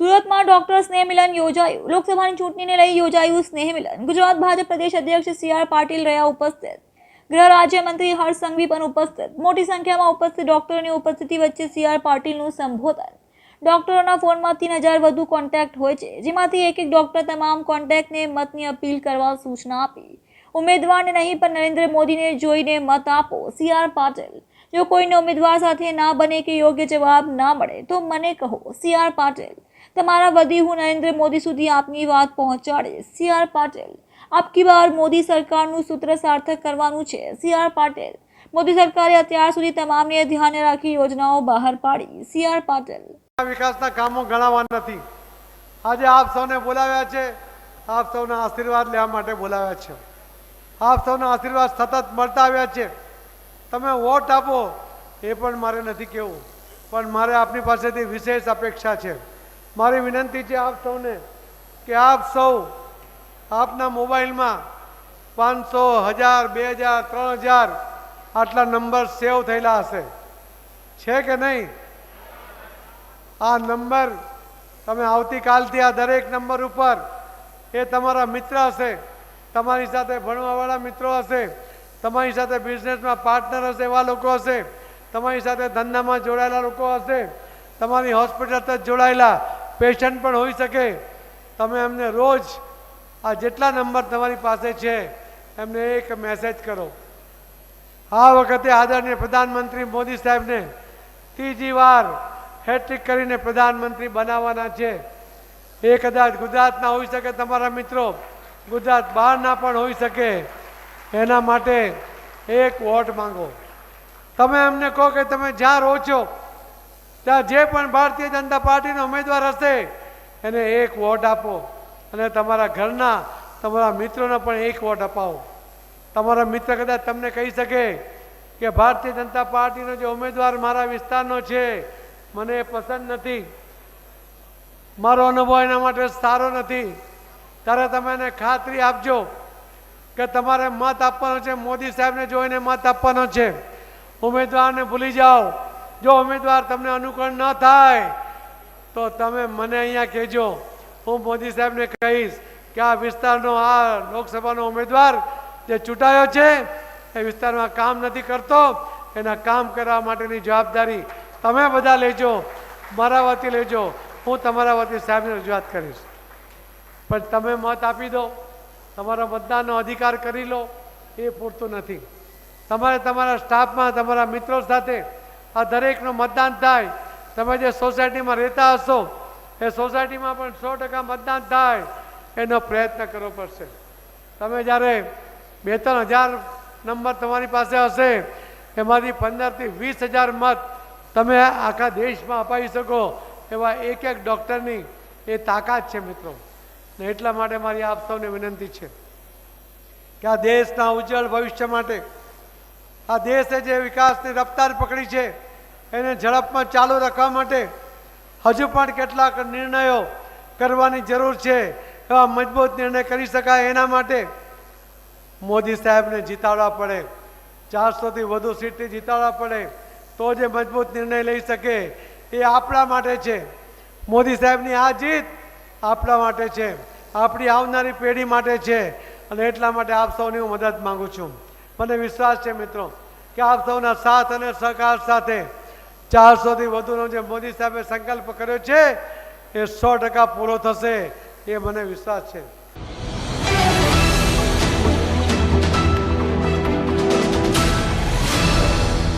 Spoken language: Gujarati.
સુરતમાં ડોક્ટર સ્નેહ મિલન યોજાયું. લોકસભાની ચૂંટણીને લઈ યોજાયું સ્નેહ મિલન. ગુજરાત ભાજપ પ્રદેશ અધ્યક્ષ સી આર પાટીલ રહ્યા ઉપસ્થિત. ગૃહ રાજ્યમંત્રી હર્ષ સંઘવી પણ ઉપસ્થિત. મોટી સંખ્યામાં ઉપસ્થિત ડોક્ટરોની ઉપસ્થિતિ વચ્ચે સી આર પાટીલનું સંબોધન. ડોક્ટરોના ફોનમાં તીન હજાર વધુ કોન્ટેક્ટ હોય છે, જેમાંથી એક એક ડોક્ટર તમામ કોન્ટેક્ટને મતની અપીલ કરવા સૂચના આપી. ઉમેદવારને નહીં, પણ નરેન્દ્ર મોદીને જોઈને મત આપો. સી આર પાટીલ, જો કોઈને ઉમેદવાર સાથે ના બને કે યોગ્ય જવાબ ના મળે, તો મને કહો, સી આર પાટીલ તમારા વતી હું નરેન્દ્ર મોદી સુધી આપની વાત પહોંચાડીશ. સી આર પાટીલ, આપકી બાર મોદી સરકારનું સૂત્ર સાર્થક કરવાનું છે. સી આર પાટીલ, મોદી સરકારે અત્યાર સુધી તમામને ધ્યાને રાખી યોજનાઓ બહાર પાડી. C R Patil. વિકાસના કામો ગણાવા નથી. આજે આપ સૌને બોલાવ્યા છે. આપ સૌના આશીર્વાદ લેવા માટે બોલાવ્યા છે. આપ સૌના આશીર્વાદ સતત મળતા આવ્યા છે. તમે વોટ આપો, એ પણ મારે નથી કહેવું. પણ મારે આપની પાસેથી વિશેષ અપેક્ષા છે. મારી વિનંતી છે આપ સૌને કે આપ સૌ આપના મોબાઈલમાં પાંચસો, હજાર, બે હજાર, ત્રણ હજાર આટલા નંબર સેવ થયેલા હશે. છે કે નહીં? આ નંબર તમે આવતીકાલથી આ દરેક નંબર ઉપર એ તમારા મિત્ર હશે, તમારી સાથે ભણવાવાળા મિત્રો હશે, તમારી સાથે બિઝનેસમાં પાર્ટનર હશે એવા લોકો હશે, તમારી સાથે ધંધામાં જોડાયેલા લોકો હશે, તમારી હોસ્પિટલ જોડાયેલા પેશન્ટ પણ હોઈ શકે. તમે એમને રોજ આ જેટલા નંબર તમારી પાસે છે, એમને એક મેસેજ કરો. આ વખતે આદરણીય પ્રધાનમંત્રી મોદી સાહેબને ત્રીજી વાર હેટ્રિક કરીને પ્રધાનમંત્રી બનાવવાના છે. એ કદાચ ગુજરાતના હોઈ શકે તમારા મિત્રો. ગુજરાત બહારના પણ હોઈ શકે. એના માટે એક વોટ માંગો. તમે એમને કહો કે તમે જ્યાં રહો છો ત્યાં જે પણ ભારતીય જનતા પાર્ટીનો ઉમેદવાર હશે, એને એક વોટ આપો. અને તમારા ઘરના તમારા મિત્રોને પણ એક વોટ અપાવો. તમારા મિત્ર કદાચ તમને કહી શકે કે ભારતીય જનતા પાર્ટીનો જે ઉમેદવાર મારા વિસ્તારનો છે, મને એ પસંદ નથી. મારો અનુભવ એના માટે સારો નથી. ત્યારે તમે એને ખાતરી આપજો કે તમારે મત આપવાનો છે. મોદી સાહેબને જોઈને મત આપવાનો છે. ઉમેદવારને ભૂલી જાઓ. જો ઉમેદવાર તમને અનુકૂળ ન થાય, તો તમે મને અહીંયા કહેજો. હું મોદી સાહેબને કહીશ કે આ વિસ્તારનો, આ લોકસભાનો ઉમેદવાર જે ચૂંટાયો છે, એ વિસ્તારમાં કામ નથી કરતો. એના કામ કરવા માટેની જવાબદારી તમે બધા લેજો, મારા વતી લેજો. હું તમારા વતી સાહેબને રજૂઆત કરીશ. પણ તમે મત આપી દો. તમારો મતદાનનો અધિકાર કરી લો. એ પૂરતું નથી. તમારે તમારા સ્ટાફમાં, તમારા મિત્રો સાથે આ દરેકનું મતદાન થાય. તમે જે સોસાયટીમાં રહેતા હશો, એ સોસાયટીમાં પણ સો ટકા મતદાન થાય. એનો પ્રયત્ન કરવો પડશે. તમે જ્યારે બે ત્રણ હજાર નંબર તમારી પાસે હશે, એમાંથી પંદરથી વીસ હજાર મત તમે આખા દેશમાં અપાવી શકો, એવા એક એક ડૉક્ટરની એ તાકાત છે મિત્રો. ને એટલા માટે મારી આપ સૌને વિનંતી છે કે આ દેશના ઉજ્જવળ ભવિષ્ય માટે આ દેશે જે વિકાસની રફતાર પકડી છે. એને ઝડપમાં ચાલુ રાખવા માટે હજુ પણ કેટલાક નિર્ણયો કરવાની જરૂર છે. એવા મજબૂત નિર્ણય કરી શકાય એના માટે મોદી સાહેબને જીતાડવા પડે. ચારસોથી વધુ સીટથી જીતાડવા પડે. તો જે મજબૂત નિર્ણય લઈ શકે એ આપણા માટે છે. મોદી સાહેબની આ જીત આપણા માટે છે. આપણી આવનારી પેઢી માટે છે. અને એટલા માટે આપ સૌની હું મદદ માંગુ છું. મને વિશ્વાસ છે મિત્રો કે આપ સૌના સાથ અને સહકાર સાથે ચારસોથી વધુનો જે મોદી સાહેબે સંકલ્પ કર્યો છે એ સો ટકા પૂરો થશે એ મને વિશ્વાસ છે.